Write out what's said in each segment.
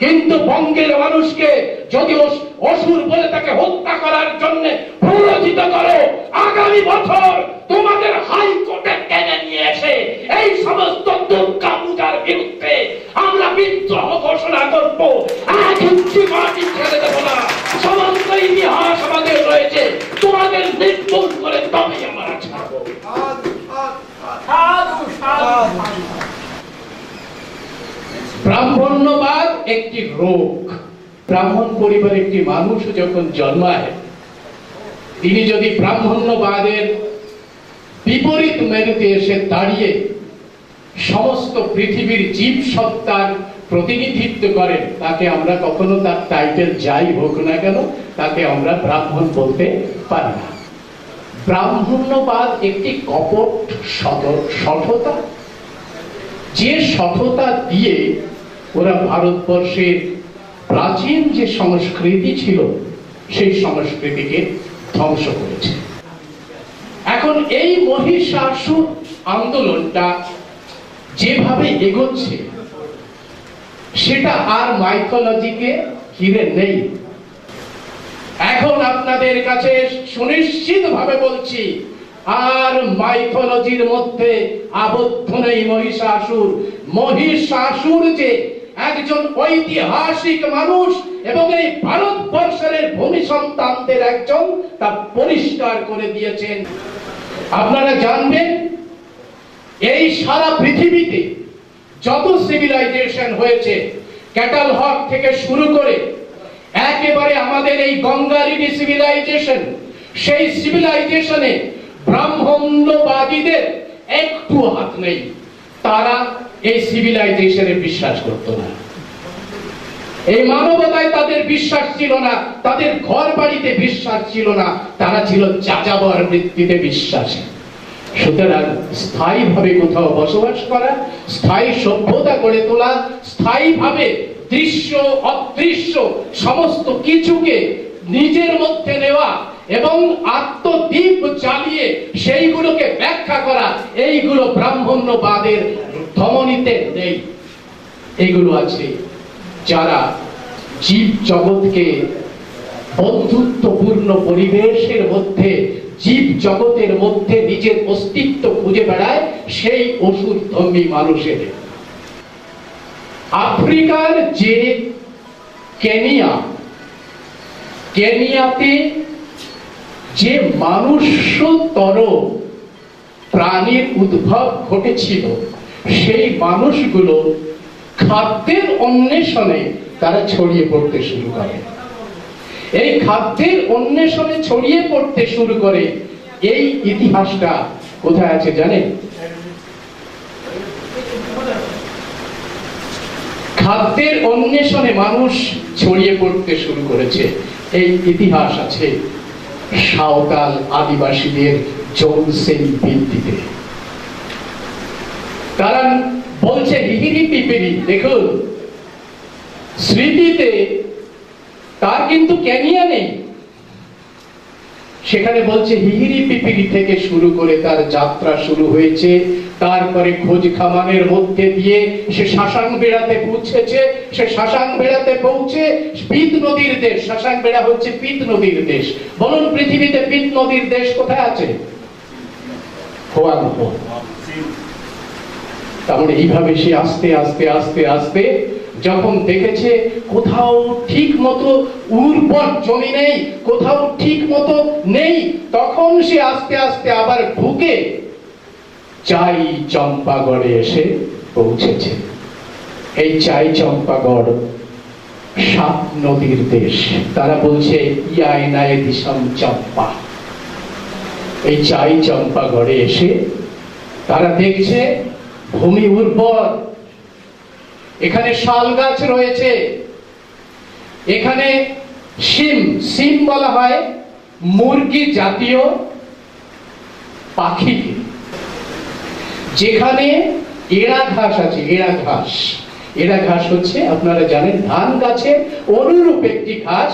কিন্তু বঙ্গের মানুষকে যদি অসুর বলে তাকে হত্যা করার জন্য প্ররোচিত করো আগামী বছর তোমাদের হাইকোর্টে টেনে নিয়ে এসে এই সমস্ত দুর্গা পূজার বিরুদ্ধে আমরা বিদ্রোহ ঘোষণা করব। এক ইঞ্চি মাটি ছেড়ে দেবো না। সমস্ত ইতিহাস আমাদের রয়েছে। তোমাদের নির্মূল করে তবেই আমরা ছাড়বো। সাধু। সাধু। ব্রাহ্মণ্যবাদ একটি রোগ। ব্রাহ্মণ পরিবার একটি মানুষ যখন জন্মায়, তিনি যদি ব্রাহ্মণ্যবাদের বিপরীত মেরুতে এসে দাঁড়িয়ে সমস্ত পৃথিবীর জীব সত্তার প্রতিনিধিত্ব করেন, তাকে আমরা কখনো তার টাইটেল যাই হোক না কেন, তাকে আমরা ব্রাহ্মণ বলতে পারি না। ব্রাহ্মণ্যবাদ একটি কপট সঠতা যে সঠতা দিয়ে ওরা ভারতবর্ষের প্রাচীন যে সংস্কৃতি ছিল, সেই সংস্কৃতিকে ধ্বংস করেছে। এখন এই মহিষাসুর আন্দোলনটা যেভাবে এগোচ্ছে, সেটা আর মাইথোলজিকে ঘিরে নেই। এখন আপনাদের কাছে সুনিশ্চিত ভাবে বলছি আর মাইথোলজির মধ্যে আবদ্ধ নেই মহিষাসুর। মহিষাসুর যে একজন ঐতিহাসিক মানুষ এবং এই ভারতবর্ষের ভূমি সন্তানদের একজন, তা পরিষ্কার করে দিয়েছেন। আপনারা জানবেন, এই সারা পৃথিবীতে যত সিভিলাইজেশন হয়েছে ক্যাটাল হক থেকে শুরু করে একেবারে আমাদের এই গঙ্গারিডি সিভিলাইজেশন সেই সিভিলাইজেশনে ব্রাহ্মণ্যবাদীদের একটু হাত নেই। তারা এই সিভিলাইজেশনে বিশ্বাস করত না। এই মানবতায় তাদের বিশ্বাস ছিল না, তাদের ঘর বাড়িতে বিশ্বাস ছিল না, তারা ছিল যাযাবর বৃত্তিতে বিশ্বাসী। সুতরাং স্থায়ীভাবে কোথাও বসবাস করা, স্থায়ী সভ্যতা গড়ে তোলা, স্থায়ীভাবে দৃশ্য, অদৃশ্য, সমস্ত কিছুকে নিজের মধ্যে নেওয়া এবং আত্মদীপ চালিয়ে সেইগুলোকে ব্যাখ্যা করা, এইগুলো ব্রাহ্মণ্যবাদের ধমনীতে নেই। এইগুলো আছে যারা জীব জগৎকে বন্ধুত্বপূর্ণ পরিবেশের মধ্যে, জীব জগতের মধ্যে নিজের অস্তিত্ব খুঁজে বেড়ায়, সেই অসুর ধর্মী মানুষের। আফ্রিকার যে কেনিয়া, কেনিয়াতে যে মানুষতর প্রাণীর উদ্ভব ঘটেছিল, সেই মানুষগুলো খাদ্যের অন্বেষণে তারা ছড়িয়ে পড়তে শুরু করে। এই খাদ্যের অন্বেষণে ছড়িয়ে পড়তে শুরু করে, এই ইতিহাসটা কোথায় আছে জানেন? খাদ্যের অন্বেষণে মানুষ ছড়িয়ে পড়তে শুরু করেছে, এই ইতিহাস আছে। সাঁওতাল আদিবাসীদের জৌসেন ভিত্তিতে। কারণ বলছে হিহিরি দেখুন। স্মৃতিতে তার কিন্তু ক্যানিয়া নেই। সেখানে বলছে হিহিরি পিপিরি থেকে শুরু করে তার যাত্রা শুরু হয়েছে। তারপরে খোঁজ খামানের মধ্যে দিয়ে সে শাসাং বেড়াতে পৌঁছেছে, সে শাসাং বেড়াতে পৌঁছে পিত নদীর দেশ শাসাং বেড়া হচ্ছে পিত নদীর দেশ। বলুন পৃথিবীতে পিত নদীর দেশ কোথায় আছে? তারপরে এইভাবে সে আস্তে আস্তে আস্তে আস্তে যখন দেখেছে কোথাও ঠিক মতো উর্বর জমি নেই, কোথাও ঠিক মতো নেই, তখন সে আস্তে আস্তে আবার ঢুকে চাই চম্পাগড়ে এসে পৌঁছেছে। এই চাই চম্পাগড় সাত নদীর দেশ। তারা বলছে চম্পা। এই চাই চম্পাগড়ে এসে তারা দেখছে, ভূমি উর্বর। এখানে শাল গাছ রয়েছে। এখানে সিম সিম বলা হয়, মুরগি জাতীয় পাখিকে যেখানে এড়া ঘাস আছে এড়া ঘাস। এড়া ঘাস হচ্ছে, আপনারা জানেন, ধান গাছের অনুরূপ একটি ঘাস,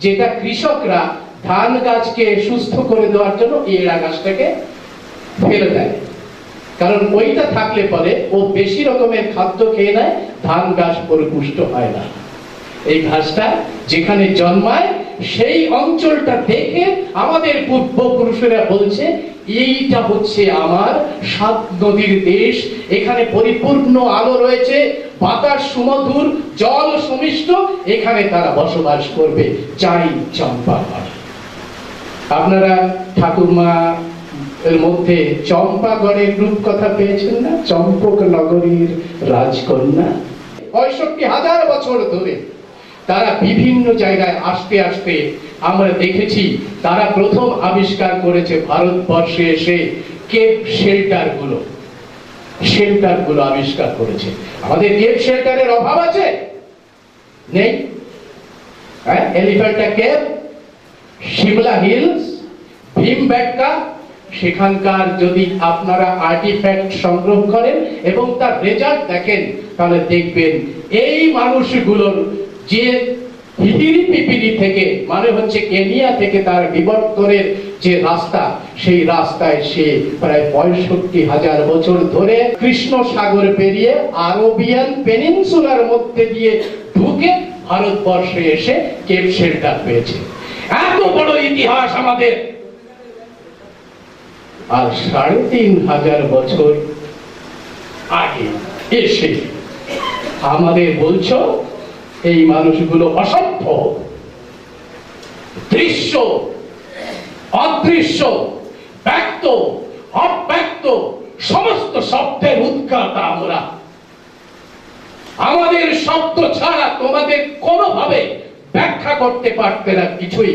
যেটা কৃষকরা ধান গাছকে সুস্থ করে দেওয়ার জন্য এড়া ঘাসটাকে ফেলে দেয়। কারণ ওইটা থাকলে পরে ও বেশি রকমের খাদ্য খেয়ে নেয়, ধান গাছ পরিপুষ্ট হয় না। এই ঘাসটা যেখানে জন্মায়, সেই অঞ্চলটা দেখে আমাদের পূর্বপুরুষেরা বলছে এইটা হচ্ছে আমার সাত নদীর দেশ। এখানে পরিপূর্ণ আলো রয়েছে, বাতাস সুমধুর, জল সুমিষ্ট, এখানে তারা বসবাস করবে। চাই চম্পাগড় আপনারা ঠাকুরমা এর মধ্যে চম্পাগড়ের রূপকথা পেয়েছেন না? চম্পক নগরীর রাজকন্যা? পঁয়ষট্টি হাজার বছর ধরে তারা বিভিন্ন জায়গায় আসতে আসতে আমরা দেখেছি, তারা প্রথম আবিষ্কার করেছে ভারতবর্ষে এসে কেপ শেল্টারগুলো শেল্টারগুলো আবিষ্কার করেছে। আমাদের কেপ শেল্টারের অভাব আছে? নেই? হ্যাঁ? এলিফ্যান্টা কেপ, শিমলা হিলস ভীম ভীমবেটকা সেখানকার যদি আপনারা আর্টিফ্যাক্ট সংগ্রহ করেন এবং তার রেজাল্ট দেখেন, তাহলে দেখবেন এই মানুষগুলোর যে থেকে মানে হচ্ছে কেনিয়া থেকে তার বিবর্তনের যে রাস্তা, সেই রাস্তায় সে প্রায় পঁয়ষট্টি হাজার বছর ধরে কৃষ্ণ সাগর পেরিয়ে আরবিয়ান পেনিনসুলার মধ্যে দিয়ে ঢুকে ভারতবর্ষে এসে কেপ শেল্টার পেয়েছে। এত বড় ইতিহাস আমাদের। আর সাড়ে তিন হাজার বছর আগে এসে আমাদের বলছো এই মানুষগুলো অসভ্য, দৃশ্য, অদৃশ্য, ব্যক্ত, অব্যক্ত, সমস্ত শব্দের উৎকাতা আমরা। আমাদের শব্দ ছাড়া তোমাদের কোনোভাবে ব্যাখ্যা করতে পারতে না কিছুই।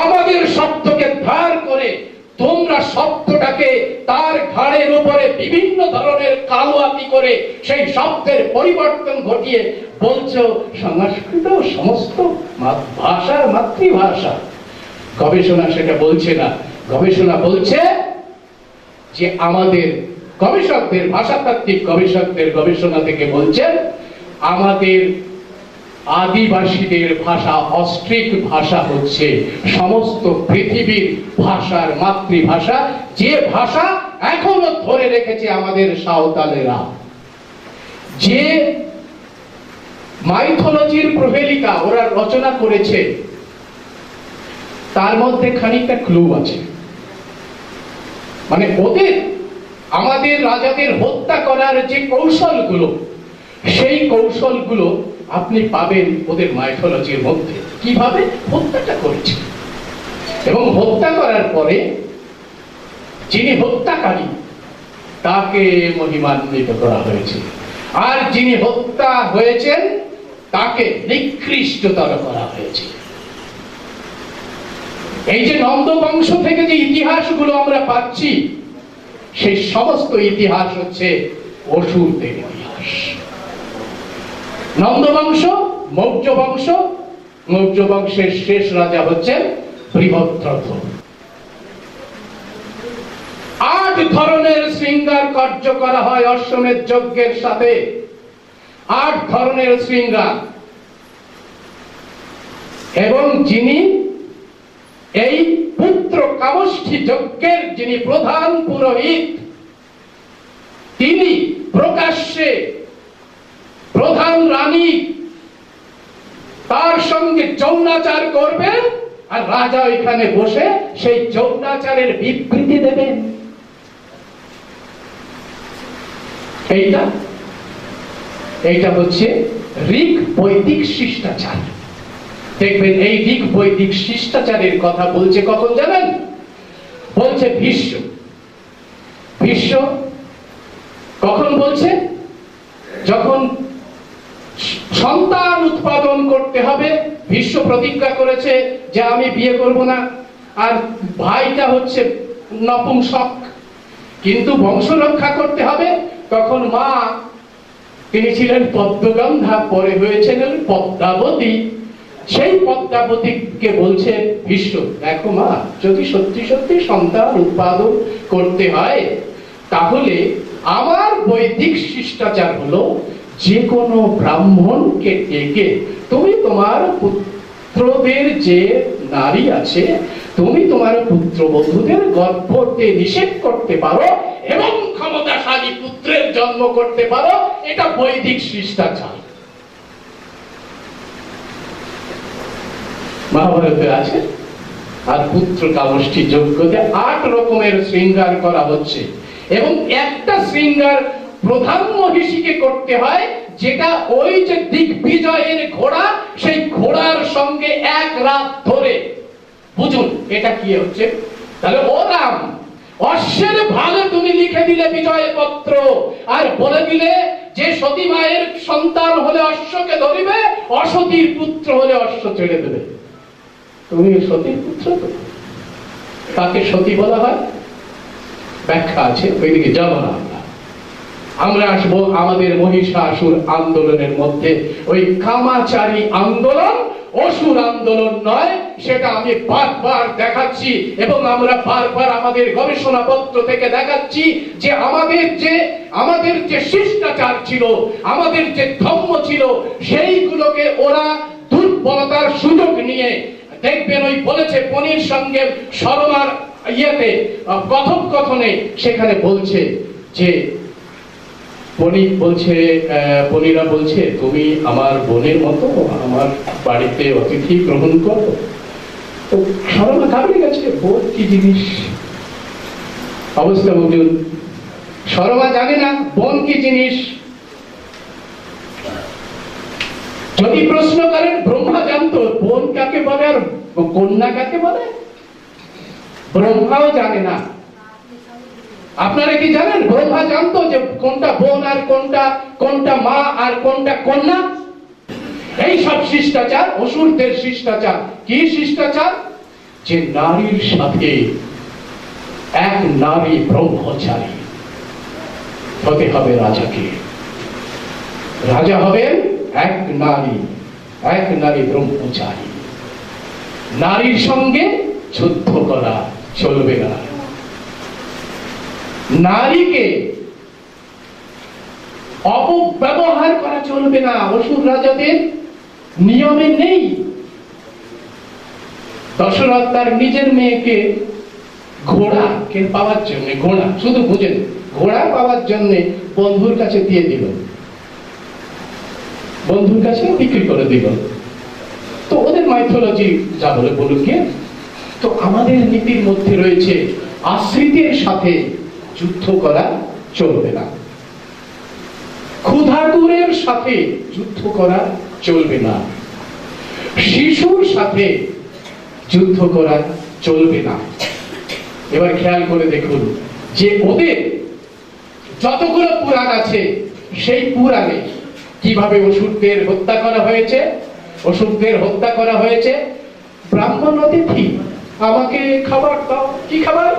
আমাদের শব্দকে ধার করে তোমরা শব্দটাকে তার ঘাড়ের উপরে বিভিন্ন ধরনের কালোয়াতি করে সেই শব্দের পরিবর্তন ঘটিয়ে বলছো, সংস্কৃত সমস্ত ভাষার মাতৃভাষা। গবেষণা সেটা বলছে না। গবেষণা বলছে যে আমাদের গবেষকদের, ভাষাতাত্ত্বিক গবেষকদের গবেষণা থেকে বলছেন আমাদের আদিবাসীদের ভাষা অস্ট্রিক ভাষা হচ্ছে। সমস্ত পৃথিবীর ভাষার মাতৃভাষা, যে ভাষা এখনও ধরে রেখেছে আমাদের সাঁওতালেরা। যে মাইথোলজির প্রহেলিকা ওরা রচনা করেছে, তার মধ্যে খানিকটা ক্লু আছে। মানে ওদের, আমাদের রাজাদের হত্যা করার যে কৌশলগুলো, সেই কৌশলগুলো আপনি পাবেন ওদের মাইথোলজির মধ্যে। কীভাবে? হত্যাটা করেছে এবং হত্যা করার পরে যিনি হত্যাকারী, তাকে মহিমান্বিত করা হয়েছে। আর যিনি হত্যা হয়েছেন, তাকে নিকৃষ্টতর করা হয়েছে। এই যে নন্দ বংশ থেকে যে ইতিহাসগুলো আমরা পাচ্ছি সেই সমস্ত ইতিহাস হচ্ছে অসুরদের ইতিহাস। নন্দ বংশ, মৌর্য বংশ, মৌর্য বংশের শেষ রাজা হচ্ছেন বৃহদ্রথ আট ধরনের শৃঙ্গার কার্য করা হয় অশ্বমেধ যজ্ঞের সাথে। আট ধরনের শৃঙ্গার। এবং যিনি এই পুত্র কামষ্ঠী যজ্ঞের যিনি প্রধান পুরোহিত, তিনি প্রকাশ্যে রানী তার সঙ্গে যৌনাচার করবেন আর রাজা এখানে বসে সেই যৌনাচারের বিবৃতি দেবেন এইটা এইটা হচ্ছে ঋক বৈদিক শিষ্টাচার। দেখবেন এই ঋক বৈদিক শিষ্টাচারের কথা বলছে কখন জানেন? বলছে ভীষ্ম। ভীষ্ম কখন বলছে? যখন সন্তান উৎপাদন করতে হবে। ভীষ্ম প্রতিজ্ঞা করেছে যে আমি বিয়ে করব না। আর ভাইটা হচ্ছে নপুংসক কিন্তু বংশ রক্ষা করতে হবে। তখন মা, তিনি ছিলেন পদ্মগন্ধা, পরে হয়েছিলেন পদ্মাবতী। সেই পদ্মাবতীকে বলছে ভীষ্ম দেখো মা, যদি সত্যি সত্যি সন্তান উৎপাদন করতে হয়, তাহলে আমার বৈদিক শিষ্টাচার হলো যে কোনো ব্রাহ্মণকে ডেকে, তুমি তোমার পুত্রদের যে নারী আছে, তুমি তোমার পুত্র বন্ধুদের গর্ভতে নিষেধ করতে পারো এবং ক্ষমতাশালী পুত্রের জন্ম করতে পারো। এটা বৈদিক শিষ্টাচার। মহাভারতে আছে, আর পুত্র কাগজটি যোগ্যতে আট রকমের শৃঙ্গার করা হচ্ছে এবং একটা শৃঙ্গার প্রধান মহিষীকে করতে হয়, যেটা ওই যে দিগ্বিজয়ের ঘোড়া, সেই ঘোড়ার সঙ্গে এক রাত ধরে। বুঝুন, এটা কি হচ্ছে? তাহলে ও রাম, অশ্বের ভালো তুমি লিখে দিলে বিজয় পত্র, আর বলে দিলে যে সতী মায়ের সন্তান হলে অশ্বকে ধরিবে, অসতীর পুত্র হলে অশ্ব ছেড়ে দেবে। তুমি সতীর পুত্র তো? তাকে সতী বলা হয়? ব্যাখ্যা আছে, ওইদিকে যাব না। আমরা আসব আমাদের মহিষাসুর আন্দোলনের মধ্যে। ওই কামাচারী আন্দোলন অসুর আন্দোলন নয়, সেটা আমি বারবার দেখাচ্ছি এবং আমরা বারবার আমাদের গবেষণাপত্র থেকে দেখাচ্ছি যে আমাদের যে আমাদের যে শিষ্টাচার ছিল, আমাদের যে ধর্ম ছিল, সেইগুলোকে ওরা দুর্বলতার সুযোগ নিয়ে, দেখবেন ওই বলেছে পনির সঙ্গে শর্মার ইয়েতে কথোপকথনে সেখানে বলছে যে পনির বলছে পনিরা বলছে, তুমি আমার বোনের মতো, আমার বাড়িতে অতিথি গ্রহণ করো। তো শর্মা ঘাবড়ে গেছে বোন কি জিনিস? অবস্থা বুঝুন। শর্মা জানে না বোন কি জিনিস। যদি প্রশ্ন করেন, ব্রহ্মা জানতো, বোন কাকে বলে আর কন্যা কাকে বলে? ব্রহ্মাও জানে না। আপনারা কি জানেন? ব্রহ্মা জানতো যে কোনটা বোন আর কোনটা কোনটা মা আর কোনটা কন্যা? এই সব শিষ্টাচার, অসুরদের শিষ্টাচার। কি শিষ্টাচার? যে নারীর সাথে এক নারী ব্রহ্মচারী। হতে হবে রাজাকে। রাজা হবেন এক নারী এক নারী ব্রহ্মচারী। নারীর সঙ্গে যুদ্ধ করা চলবে না। নারীকে অপব্যবহার করা চলবে না। অসুর রাজাদের নিয়মে নেই। দশরথ তার নিজের মেয়েকে ঘোড়া কে পাওয়ার জন্য, ঘোড়া, শুধু বুঝেন ঘোড়া পাওয়ার জন্য বন্ধুর কাছে দিয়ে দিল। বন্ধুর কাছে বিক্রি করে দিল। তো ওদের মাইথোলজি যা বলে বলুক তো আমাদের নীতির মধ্যে রয়েছে আশ্রিতের সাথে যুদ্ধ করা চলবে না। ক্ষুধাতুরের সাথে যুদ্ধ করা চলবে না। শিশুর সাথে যুদ্ধ করা চলবে না। এবার খেয়াল করে দেখুন, যে ওদের যতগুলো পুরাণ আছে, সেই পুরাণে কীভাবে অসুরদের হত্যা করা হয়েছে, অসুরদের হত্যা করা হয়েছে? ব্রাহ্মণ অতিথি, আমাকে খাবার দাও। কি খাবার?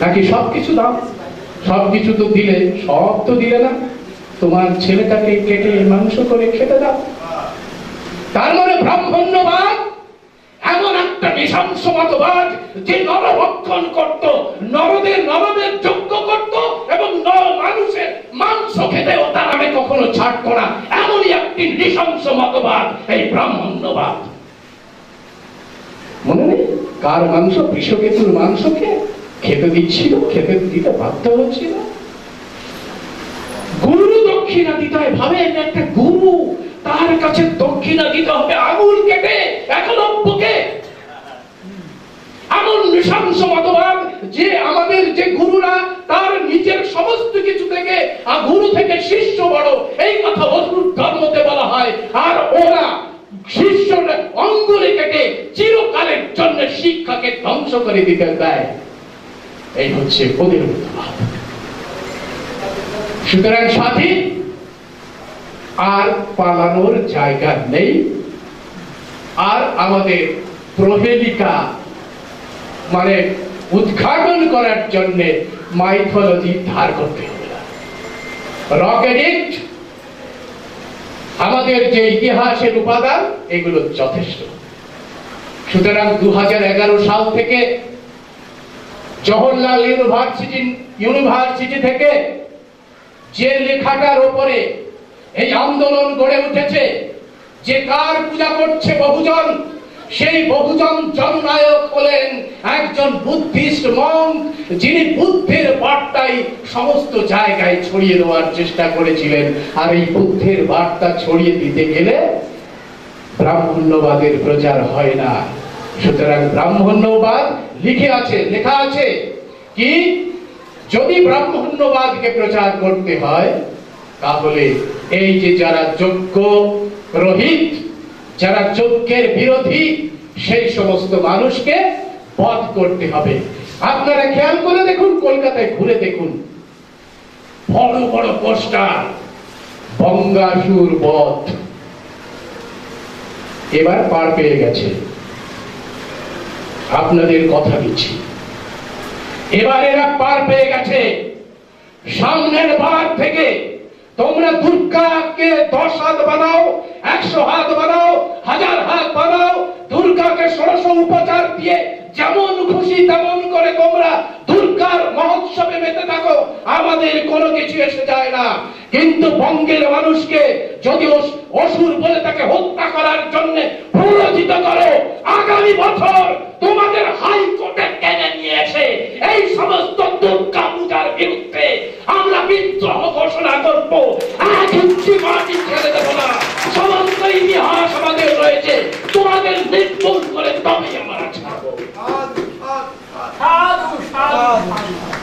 নাকি সব কিছু দাও? সব কিছু তো দিলে, সব তো দিলে না। তোমার ছেলেটাকে কেটে মাংস করে খেতে দাও। তার মানে ব্রাহ্মণ্যবাদ, এমন একটা নৃশংস মতবাদ যে নরভক্ষণ করত, নরদের নরদের যোগ্য করত এবং নর মানুষের মাংস খেতেও তার আমি কখনো ছাড়ত না। এমনই একটি নৃশংস মতবাদ, এই ব্রাহ্মণ্যবাদ। মনে নেই? কার মাংস? বৃষকেতুর মাংসকে খেতে দিচ্ছিল খেতে দিতে বাধ্য হচ্ছিল। গুরু দক্ষিণা দিতে হয় ভাবেন, একটা গুরু তার কাছে দক্ষিণা দিতে হবে, আঙুল কেটে একলব্যকে এমন নৃশংস মতবাদ যে আমাদের যে গুরুরা, তার নিজের সমস্ত কিছু থেকে, আর গুরু থেকে শিষ্য বড়। এই কথা অদ্ভুত ধর্মতে বলা হয়। আর ওরা শিষ্যর অঙ্গুলি কেটে চিরকালের জন্য শিক্ষাকে ধ্বংস করে দিতে দেয়। এই হচ্ছে ওদের সুতরাং সাথী, আর পালানোর জায়গা নেই। আর আমাদের প্রহেলিকা মানে উদ্ঘাটন করার জন্য মাইথোলজি ধার করতে হবে রকেট আমাদের যে ইতিহাসের উপাদান, এগুলো যথেষ্ট। সুতরাং দু হাজার এগারো সাল থেকে জওহরলাল ইউনিভার্সিটি ইউনিভার্সিটি থেকে যে লেখাটার ওপরে এই আন্দোলন গড়ে উঠেছে, যে কার পূজা করছে বহুজন, সেই বহুজন জননায়ক হলেন একজন বুদ্ধিস্ট মঙ্ক যিনি বুদ্ধের বার্তাই সমস্ত জায়গায় ছড়িয়ে দেওয়ার চেষ্টা করেছিলেন। আর এই বুদ্ধের বার্তা ছড়িয়ে দিতে গেলে ব্রাহ্মণ্যবাদের প্রচার হয় না। সুতরাং ব্রাহ্মণ্যবাদ লিখে আছে, লেখা আছে কি? যদি ব্রাহ্মণ্যবাদকে প্রচার করতে হয়, তাহলে এই যে যারা যোগ্য রোহিত, যারা যজ্ঞের বিরোধী, সেই সমস্ত মানুষকে বধ করতে হবে। আপনারা খেয়াল করে দেখুন, কলকাতায় ঘুরে দেখুন। বড় বড় পোস্টার, বঙ্গাসুর বধ। এবার পার পেয়ে গেছে। আপনাদের কথা দিচ্ছি। এবার এরা পার পেয়ে গেছে। সামনের বার থেকে তোমরা দুর্গাকে দশ হাত বানাও একশো হাত বানাও হাজার হাত বানাও দুর্গাকে ষোড়শ উপচার দিয়ে যেমন খুশি তেমন করে তোমরা থাকো আমাদের কোনো কিছু এসে যায় না। কিন্তু বঙ্গের মানুষকে যদি অসুর বলে তাকে হত্যা করার জন্য প্ররোচিত করো আগামী বছর তোমাদের হাইকোর্টে টেনে নিয়ে এসে এই সমস্ত দুর্গা পূজার বিরুদ্ধে আমরা বিদ্রোহ ঘোষণা করব। এক ইঞ্চি মাটি ছেড়ে দেব না। সমস্ত ইতিহাস আমাদের রয়েছে। তোমাদের নির্মূল করে তবেই আমরা ছাড়বো। সাধু সাধু। সাধু।